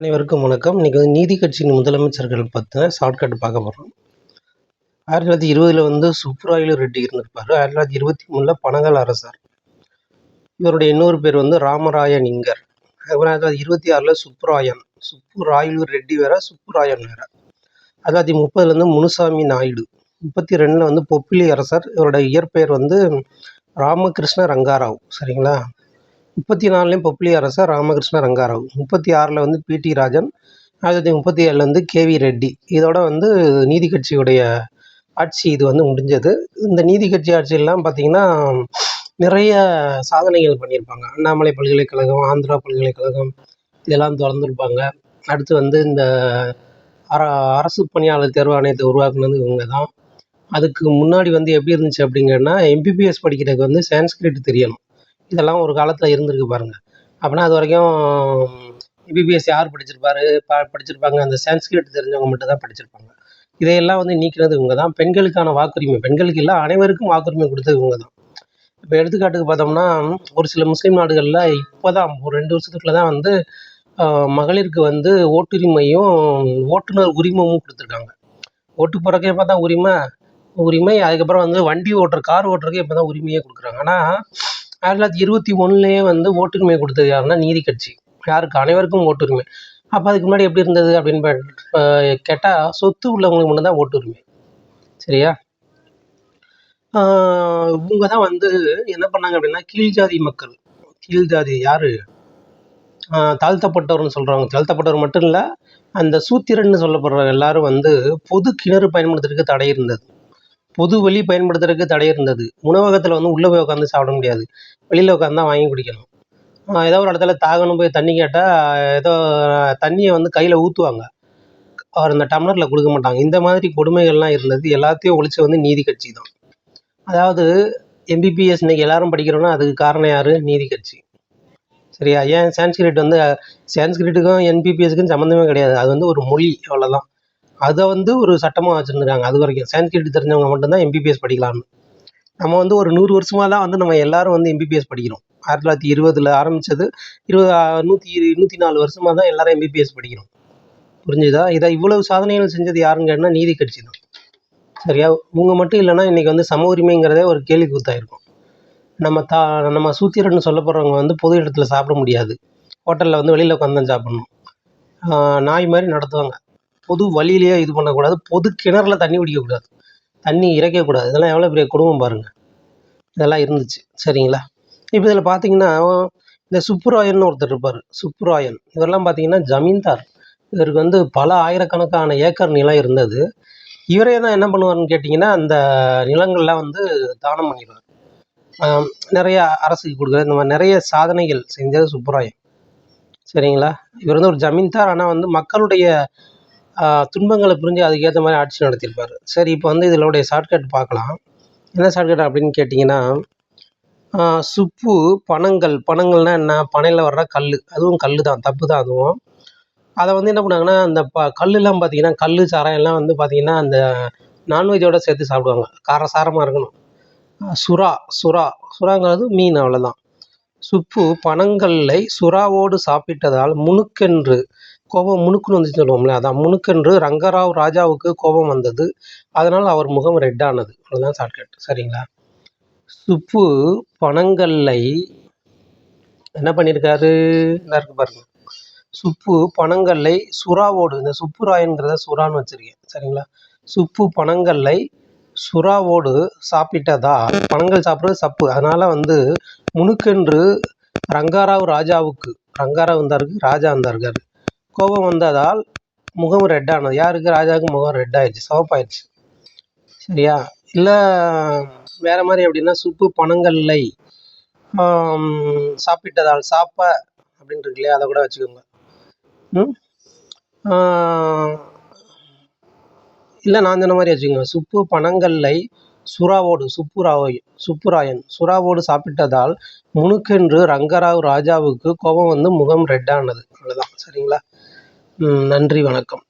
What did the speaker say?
அனைவருக்கும் வணக்கம். இன்றைக்கி வந்து நீதி கட்சியின் முதலமைச்சர்கள் பற்றின ஷார்ட்கட் பார்க்க போகிறோம் ஆயிரத்தி தொள்ளாயிரத்தி இருபதில் வந்து சுப்புராயலு ரெட்டி இருந்திருப்பார். ஆயிரத்தி தொள்ளாயிரத்தி இருபத்தி மூணில் பனகல் அரசர். இவருடைய இன்னொரு பேர் வந்து ராமராயன் இங்கர் அதுக்கப்புறம் ஆயிரத்தி தொள்ளாயிரத்தி இருபத்தி ஆறில் சுப்புராயன். சுப்புராயலு ரெட்டி வேற சுப்புராயன் வேற. ஆயிரத்தி தொள்ளாயிரத்தி முப்பதுலேருந்து முனுசாமி நாயுடு. முப்பத்தி ரெண்டில் வந்து பொப்பிலி அரசர். இவருடைய இயற்பெயர் வந்து ராமகிருஷ்ண ரங்காராவ். சரிங்களா? முப்பத்தி நாலுலேயும் பொப்பிலி அரசர் ராமகிருஷ்ண ரங்காராவ். முப்பத்தி ஆறில் வந்து பிடி ராஜன் ஆயிரத்தி தொள்ளாயிரத்தி முப்பத்தி ஏழில் வந்து கேவி ரெட்டி. இதோட வந்து நீதி கட்சியுடைய ஆட்சி இது வந்து முடிஞ்சது. இந்த நீதி கட்சி ஆட்சியெல்லாம் பார்த்திங்கன்னா நிறைய சாதனைகள் பண்ணியிருப்பாங்க. அண்ணாமலை பல்கலைக்கழகம் ஆந்திரா பல்கலைக்கழகம் இதெல்லாம் திறந்துருப்பாங்க. அடுத்து வந்து இந்த அர அரசு பணியாளர் தேர்வு ஆணையத்தை உருவாக்குனது இவங்க தான் அதுக்கு முன்னாடி வந்து எப்படி இருந்துச்சு அப்படிங்கன்னா எம்பிபிஎஸ் படிக்கிறதுக்கு வந்து சான்ஸ்கிரிட் தெரியணும். இதெல்லாம் ஒரு காலத்தில் இருந்திருக்கு பாருங்கள் அப்படின்னா அது வரைக்கும் எம்பிபிஎஸ் யார் படிச்சிருப்பாரு ப படிச்சிருப்பாங்க. அந்த சான்ஸ்கிரிட் தெரிஞ்சவங்க மட்டும் தான் படிச்சிருப்பாங்க. இதையெல்லாம் வந்து நீக்கிறது இவங்க தான் பெண்களுக்கான வாக்குரிமை. பெண்களுக்கு இல்லை அனைவருக்கும் வாக்குரிமை கொடுத்தது இவங்க தான் இப்போ எடுத்துக்காட்டுக்கு பார்த்தோம்னா ஒரு சில முஸ்லீம் நாடுகளில் இப்போ தான் ஒரு ரெண்டு வருஷத்துக்குள்ள தான் வந்து மகளிருக்கு வந்து ஓட்டுரிமையும் ஓட்டுநர் உரிமமும் கொடுத்துருக்காங்க. ஓட்டு போகிறக்கே இப்போ தான் உரிமை? உரிமை அதுக்கப்புறம் வந்து வண்டி ஓட்டுற கார் ஓட்டுறதுக்கே இப்போ தான் உரிமையே கொடுக்குறாங்க. ஆனால் ஆயிரத்தி தொள்ளாயிரத்தி இருபத்தி ஒன்றுலேயே வந்து ஓட்டுரிமை கொடுத்தது யாருன்னா நீதி கட்சி. யாருக்கு? அனைவருக்கும் ஓட்டுரிமை. அப்போ அதுக்கு முன்னாடி எப்படி இருந்தது அப்படின்னு கேட்டால் சொத்து உள்ளவங்களுக்கு மட்டும்தான் ஓட்டுரிமை. சரியா? இவங்க தான் வந்து என்ன பண்ணாங்க அப்படின்னா கீழ் ஜாதி மக்கள். கீழ் ஜாதி யார்? தாழ்த்தப்பட்டவர்னு சொல்கிறவங்க தாழ்த்தப்பட்டவர் மட்டும் இல்லை அந்த சூத்திரன்னு சொல்லப்படுற எல்லாரும் வந்து பொது கிணறு பயன்படுத்துறதுக்கு தடை இருந்தது. பொது வழி பயன்படுத்துறதுக்கு தடை இருந்தது. உணவகத்தில் வந்து உள்ளே போய் உட்காந்து சாப்பிட முடியாது. வெளியில் உட்காந்து தான் வாங்கி குடிக்கணும் ஏதோ ஒரு இடத்துல தாகணும் போய் தண்ணி கேட்டால் ஏதோ தண்ணியை வந்து கையில் ஊற்றுவாங்க அவர் அந்த டம்ளரில் கொடுக்க மாட்டாங்க. இந்த மாதிரி கொடுமைகள்லாம் இருந்தது. எல்லாத்தையும் ஒழிச்சு வந்து நீதி கட்சி தான். அதாவது எம்பிபிஎஸ் இன்னைக்கு எல்லாரும் படிக்கிறோன்னா அதுக்கு காரணம் யார்? நீதி கட்சி. சரியா? ஏன்? சான்ஸ்கிரிட் வந்து சான்ஸ்கிரிட்டுக்கும் என்பிபிஎஸ்க்கும் சம்மந்தமே கிடையாது. அது வந்து ஒரு மொழி. அவ்வளோதான் அதை வந்து ஒரு சட்டமாக வச்சுருந்துருக்காங்க. அது வரைக்கும். சான்ஸ்கிரிட் தெரிஞ்சவங்க மட்டும்தான் எம்பிபிஎஸ் படிக்கலாம்னு. நம்ம வந்து ஒரு நூறு வருஷமாக தான் வந்து நம்ம எல்லாரும் வந்து எம்பிபிஎஸ் படிக்கிறோம். ஆயிரத்தி தொள்ளாயிரத்தி இருபதில் ஆரம்பித்தது இருபது நூற்றி நூற்றி நாலு வருஷமாக தான் எல்லோரும் எம்பிபிஎஸ் படிக்கிறோம். புரிஞ்சுதா? இதை இவ்வளவு சாதனைகள் செஞ்சது யாருன்னு கேட்டால் நீதி கட்சி தான். சரியா? இவங்க மட்டும் இல்லைன்னா இன்றைக்கி வந்து சம உரிமைங்கிறதே ஒரு கேள்வி கூத்தாயிருக்கும். நம்ம தா நம்ம சூத்திரன்னு சொல்லப்படுறவங்க வந்து பொது இடத்துல சாப்பிட முடியாது. ஹோட்டலில் வந்து வெளியில் உட்காந்து சாப்பிடணும். சாப்பிட்ணும் நாய் மாதிரி நடத்துவாங்க. பொது வழியிலேயே இது பண்ணக்கூடாது. பொது கிணறுல தண்ணி குடிக்கக்கூடாது. தண்ணி இறைக்கக்கூடாது. இதெல்லாம் எவ்வளோ பெரிய குடும்பம் பாருங்கள் இதெல்லாம் இருந்துச்சு. சரிங்களா? இப்போ இதில் பார்த்தீங்கன்னா இந்த சுப்புராயன் ஒருத்தர் இருப்பார். சுப்புராயன். இவரெல்லாம் பார்த்தீங்கன்னா ஜமீன்தார். இவருக்கு வந்து பல ஆயிரக்கணக்கான ஏக்கர் நிலம் இருந்தது. இவரே தான் என்ன பண்ணுவார்னு கேட்டிங்கன்னா அந்த நிலங்கள்லாம் வந்து தானம் பண்ணிடுவார். நிறைய அரசுக்கு கொடுக்குறது இந்த மாதிரி நிறைய சாதனைகள் செஞ்சது சுப்புராயன். சரிங்களா? இவர் வந்து ஒரு ஜமீன்தார். ஆனால் வந்து மக்களுடைய துன்பங்களை புரிஞ்சு அதுக்கேற்ற மாதிரி ஆட்சி நடத்தியிருப்பார். சரி இப்போ வந்து இதனுடைய ஷார்ட்கட் பார்க்கலாம். என்ன ஷார்ட்கட் அப்படின்னு கேட்டிங்கன்னா சுப்பு பனங்கள் பனங்கள்னால் என்ன? பனையில் வர்ற கல் அதுவும் கல் தான் தப்பு தான் அதுவும். அதை வந்து என்ன பண்ணாங்கன்னா அந்த ப கல்லுலாம் பார்த்தீங்கன்னா கல் சாரம் எல்லாம் வந்து பார்த்தீங்கன்னா அந்த நான்வெஜ்ஜோடு சேர்த்து சாப்பிடுவாங்க. காரசாரமாக இருக்கணும். சுறா. சுறா. சுறாங்கிறது மீன் அவ்வளோதான் சுப்பு பனங்கல்லை சுறாவோடு சாப்பிட்டதால் முணுக்கென்று கோபம் முணுக்குன்னு வந்துச்சுன்னு சொல்லுவோம்ல அதான் முணுக்கென்று ரங்கராவ் ராஜாவுக்கு கோபம் வந்தது. அதனால் அவர் முகம் ரெட் ஆனது. அவ்வளோதான் ஷார்ட்கட் சரிங்களா? சுப்பு பனங்கல்லை என்ன பண்ணியிருக்காரு இருக்கு பாருங்க. சுப்பு பனங்கல்லை சுறாவோடு இந்த சுப்புராயன்கிறத சுறான்னு வச்சுருக்கேன். சரிங்களா? சுப்பு பனங்கல்லை சுறாவோடு சாப்பிட்டதா? பனங்கள் சாப்பிட்றது சப்பு. அதனால் வந்து முணுக்கென்று ரங்காராவ் ராஜாவுக்கு ரங்காராவ் இருந்தாருக்கு ராஜா இருந்தாருக்காரு கோபம் வந்ததால் முகம் ரெட்டானது. யாருக்கு? ராஜாவுக்கு முகம் ரெட் ஆயிடுச்சு சிவப்பாயிடுச்சு. சரியா? இல்லை வேறு மாதிரி எப்படின்னா சுப்பு பனங்கல்லை சாப்பிட்டதால் சாப்ப அப்படின்ட்டு இருக்கு இல்லையா? அதை கூட வச்சுக்கோங்க. ம்? இல்லை நான் சொன்ன மாதிரி வச்சுக்கோங்க. சுப்பு பனங்கல்லை சுறாவோடு சுப்புராய் சுப்புராயன் சுறாவோடு சாப்பிட்டதால் முணுக்கென்று ரங்கராவ் ராஜாவுக்கு கோபம் வந்து முகம் ரெட்டானது. அவ்வளோதான் சரிங்களா? நன்றி வணக்கம்.